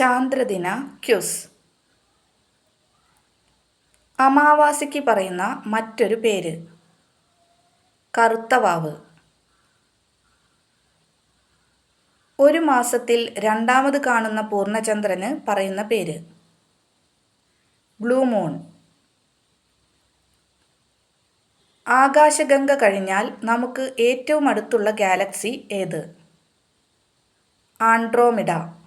ചാന്ദ്രദിന quiz. അമാവാസിക്ക് പറയുന്ന മറ്റൊരു പേര്. കറുത്തവാവ്. ഒരു മാസത്തിൽ രണ്ടാമത് കാണുന്ന പൂർണചന്ദ്രന് പറയുന്ന പേര്. Blue moon. ആകാശഗംഗ കഴിഞ്ഞാൽ നമുക്ക് ഏറ്റവും അടുത്തുള്ള ഗാലക്സി ഏത്? ആൻഡ്രോമിഡ.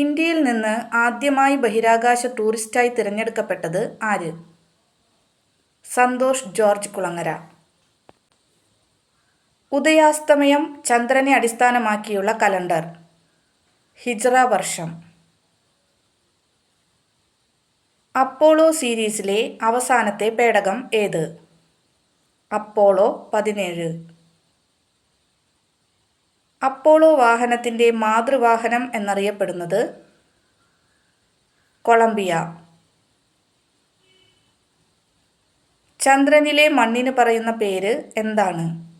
ഇന്ത്യയിൽ നിന്ന് ആദ്യമായി ബഹിരാകാശ ടൂറിസ്റ്റായി തിരഞ്ഞെടുക്കപ്പെട്ടത് ആര്? സന്തോഷ് ജോർജ് കുളങ്ങര. ഉദയാസ്തമയം ചന്ദ്രനെ അടിസ്ഥാനമാക്കിയുള്ള കലണ്ടർ. ഹിജ്റ വർഷം. അപ്പോളോ സീരീസിലെ അവസാനത്തെ പേടകം ഏത്? അപ്പോളോ പതിനേഴ്. അപ്പോളോ വാഹനത്തിന്റെ മാതൃവാഹനം എന്നറിയപ്പെടുന്നത് കൊളംബിയ. ചന്ദ്രനിലെ മണ്ണിന് പറയുന്ന പേര് എന്താണ്?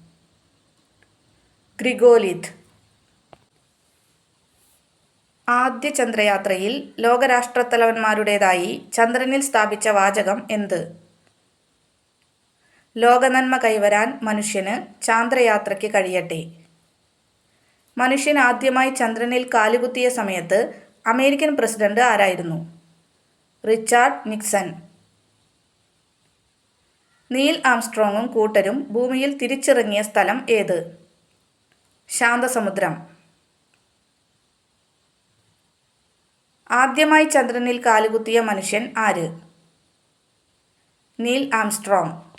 ഗ്രിഗോലിത്. ആദ്യ ചന്ദ്രയാത്രയിൽ ലോകരാഷ്ട്രത്തലവന്മാരുടേതായി ചന്ദ്രനിൽ സ്ഥാപിച്ച വാചകം എന്ത്? ലോകനന്മ കൈവരാൻ മനുഷ്യന് ചാന്ദ്രയാത്രയ്ക്ക് കഴിയട്ടെ. മനുഷ്യൻ ആദ്യമായി ചന്ദ്രനിൽ കാലുകുത്തിയ സമയത്ത് അമേരിക്കൻ പ്രസിഡന്റ് ആരായിരുന്നു? Richard Nixon. നീൽ ആംസ്ട്രോങ്ങും കൂട്ടരും ഭൂമിയിൽ തിരിച്ചിറങ്ങിയ സ്ഥലം ഏത്? ശാന്തസമുദ്രം. ആദ്യമായി ചന്ദ്രനിൽ കാലുകുത്തിയ മനുഷ്യൻ ആര്? Neil Armstrong.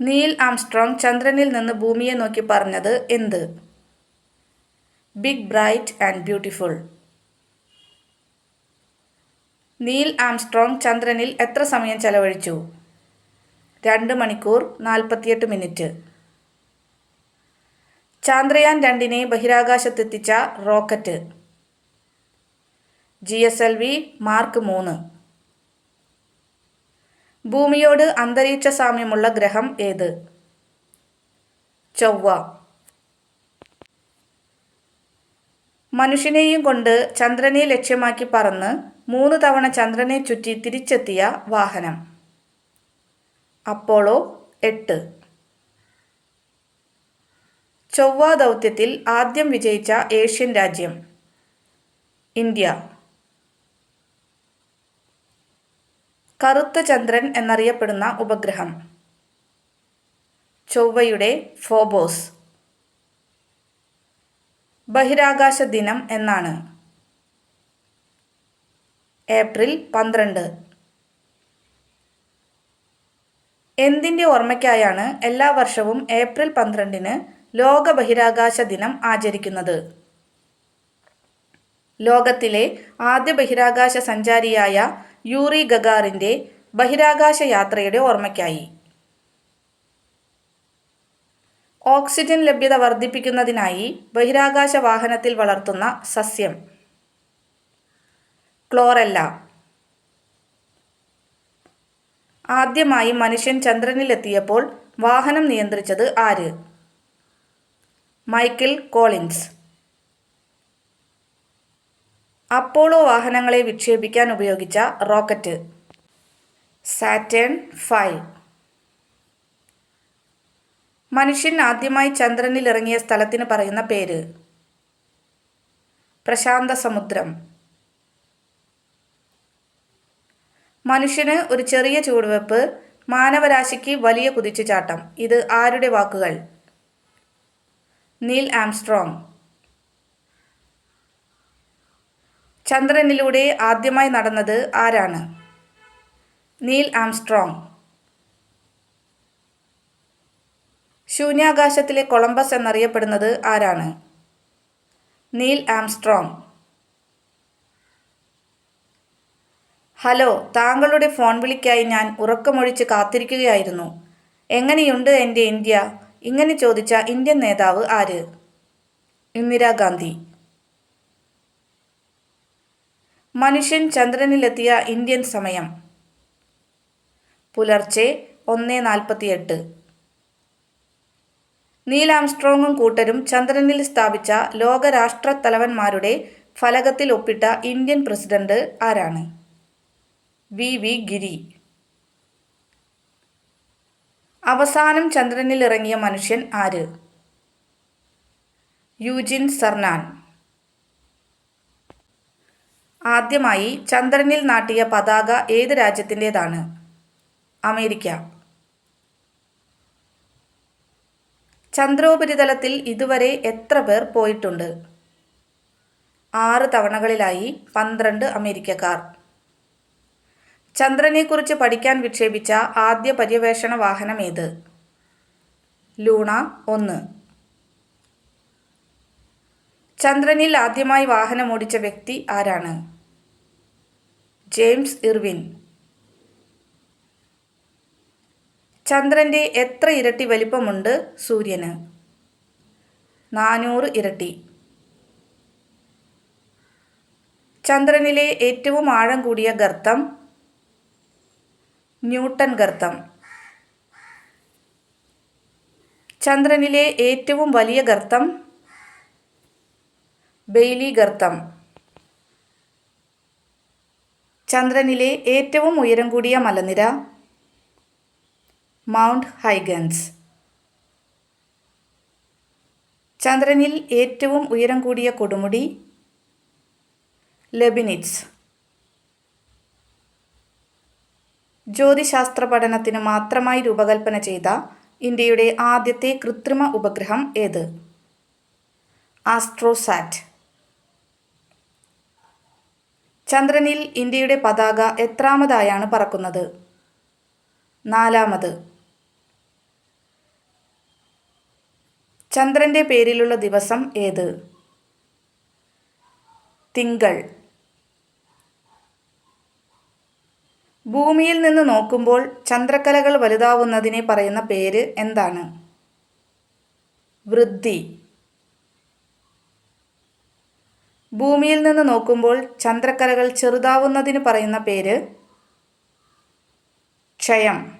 നീൽ ആംസ്ട്രോങ് ചന്ദ്രനിൽ നിന്ന് ഭൂമിയെ നോക്കി പറഞ്ഞത് എന്ത്? Big bright and beautiful. Neil Armstrong ചന്ദ്രനിൽ എത്ര സമയം ചെലവഴിച്ചു? രണ്ട് മണിക്കൂർ നാൽപ്പത്തിയെട്ട് മിനിറ്റ്. ചാന്ദ്രയാൻ രണ്ടിനെ ബഹിരാകാശത്തെത്തിച്ച rocket. G S L V mark മൂന്ന്. ഭൂമിയോട് അന്തരീക്ഷ സാമ്യമുള്ള ഗ്രഹം ഏത്? ചൊവ്വ. മനുഷ്യനെയും കൊണ്ട് ചന്ദ്രനെ ലക്ഷ്യമാക്കി പറന്ന് മൂന്ന് തവണ ചന്ദ്രനെ ചുറ്റി തിരിച്ചെത്തിയ വാഹനം. അപ്പോളോ എട്ട്. ചൊവ്വ ദൗത്യത്തിൽ ആദ്യം വിജയിച്ച ഏഷ്യൻ രാജ്യം ഇന്ത്യ. കറുത്ത ചന്ദ്രൻ എന്നറിയപ്പെടുന്ന ഉപഗ്രഹം. ചൊവ്വയുടെ ഫോബോസ്. ബഹിരാകാശ ദിനം എന്നാണ്. ഏപ്രിൽ പന്ത്രണ്ട്. എന്തിന്റെ ഓർമ്മയ്ക്കായാണ് എല്ലാ വർഷവും ഏപ്രിൽ പന്ത്രണ്ടിന് ലോക ബഹിരാകാശ ദിനം ആചരിക്കുന്നത്? ലോകത്തിലെ ആദ്യ ബഹിരാകാശ സഞ്ചാരിയായ യൂറി ഗഗാറിന്റെ ബഹിരാകാശ യാത്രയുടെ ഓർമ്മയ്ക്കായി. ഓക്സിജൻ ലഭ്യത വർദ്ധിപ്പിക്കുന്നതിനായി ബഹിരാകാശ വാഹനത്തിൽ വളർത്തുന്ന സസ്യം. ക്ലോറല്ല. ആദ്യമായി മനുഷ്യൻ ചന്ദ്രനിലെത്തിയപ്പോൾ വാഹനം നിയന്ത്രിച്ചത് ആര്? Michael Collins. അപ്പോളോ വാഹനങ്ങളെ വിക്ഷേപിക്കാൻ ഉപയോഗിച്ച റോക്കറ്റ്. Saturn five. മനുഷ്യൻ ആദ്യമായി ചന്ദ്രനിൽ ഇറങ്ങിയ സ്ഥലത്തിന് പറയുന്ന പേര്. പ്രശാന്ത സമുദ്രം. മനുഷ്യന് ഒരു ചെറിയ ചുവടുവെപ്പ് മാനവരാശിക്ക് വലിയ കുതിച്ചുചാട്ടം. ഇത് ആരുടെ വാക്കുകൾ? Neil Armstrong. ചന്ദ്രനിലൂടെ ആദ്യമായി നടന്നത് ആരാണ്? Neil Armstrong. ശൂന്യാകാശത്തിലെ കൊളംബസ് എന്നറിയപ്പെടുന്നത് ആരാണ്? Neil Armstrong. ഹലോ താങ്കളുടെ ഫോൺ വിളിക്കായി ഞാൻ ഉറക്കമൊഴിച്ച് കാത്തിരിക്കുകയായിരുന്നു. എങ്ങനെയുണ്ട് എന്റെ ഇന്ത്യ? ഇങ്ങനെ ചോദിച്ച ഇന്ത്യൻ നേതാവ് ആര്? ഇന്ദിരാഗാന്ധി. മനുഷ്യൻ ചന്ദ്രനിലെത്തിയ ഇന്ത്യൻ സമയം. പുലർച്ചെ ഒന്ന് നാൽപ്പത്തിയെട്ട്. നീൽ ആംസ്ട്രോങ്ങും കൂട്ടരും ചന്ദ്രനിൽ സ്ഥാപിച്ച ലോകരാഷ്ട്ര തലവന്മാരുടെ ഫലകത്തിൽ ഒപ്പിട്ട ഇന്ത്യൻ പ്രസിഡന്റ് ആരാണ്? വി. വി. ഗിരി. അവസാനം ചന്ദ്രനിൽ ഇറങ്ങിയ മനുഷ്യൻ ആര്? Eugene Cernan. ആദ്യമായി ചന്ദ്രനിൽ നാട്ടിയ പതാക ഏത് രാജ്യത്തിന്റെതാണ്? അമേരിക്ക. ചന്ദ്രോപരിതലത്തിൽ ഇതുവരെ എത്ര പേർ പോയിട്ടുണ്ട്? ആറ് തവണകളിലായി പന്ത്രണ്ട് അമേരിക്കക്കാർ. ചന്ദ്രനെക്കുറിച്ച് പഠിക്കാൻ വിക്ഷേപിച്ച ആദ്യ പര്യവേഷണ വാഹനം ഏത്? ലൂണ ഒന്ന്. ചന്ദ്രനിൽ ആദ്യമായി വാഹനമോടിച്ച വ്യക്തി ആരാണ്? James Irwin. ചന്ദ്രന്റെ എത്ര ഇരട്ടി വലിപ്പമുണ്ട് സൂര്യന്? നാനൂറ് ഇരട്ടി. ചന്ദ്രനിലെ ഏറ്റവും ആഴം കൂടിയ ഗർത്തം ന്യൂട്ടൺ ഗർത്തം. ചന്ദ്രനിലെ ഏറ്റവും വലിയ ഗർത്തം ബെയ്ലി ഗർത്തം ചന്ദ്രനിലെ ഏറ്റവും ഉയരം കൂടിയ മലനിര മൗണ്ട് ഹൈഗൻസ്. ചന്ദ്രനിൽ ഏറ്റവും ഉയരം കൂടിയ കൊടുമുടി ലെബിനിറ്റ്സ്. ജ്യോതിശാസ്ത്ര പഠനത്തിന് മാത്രമായി രൂപകൽപ്പന ചെയ്ത ഇന്ത്യയുടെ ആദ്യത്തെ കൃത്രിമ ഉപഗ്രഹം ഏത്? ആസ്ട്രോസാറ്റ്. ചന്ദ്രനിൽ ഇന്ത്യയുടെ പതാക എത്രാമതായാണ് പറക്കുന്നത്? നാലാമത്. ചന്ദ്രന്റെ പേരിലുള്ള ദിവസം ഏത്? തിങ്കൾ. ഭൂമിയിൽ നിന്ന് നോക്കുമ്പോൾ ചന്ദ്രക്കലകൾ വലുതാവുന്നതിനെ പറയുന്ന പേര് എന്താണ്? വൃദ്ധി. ഭൂമിയിൽ നിന്ന് നോക്കുമ്പോൾ ചന്ദ്രക്കലകൾ ചെറുതാവുന്നതിന് പറയുന്ന പേര് ക്ഷയം.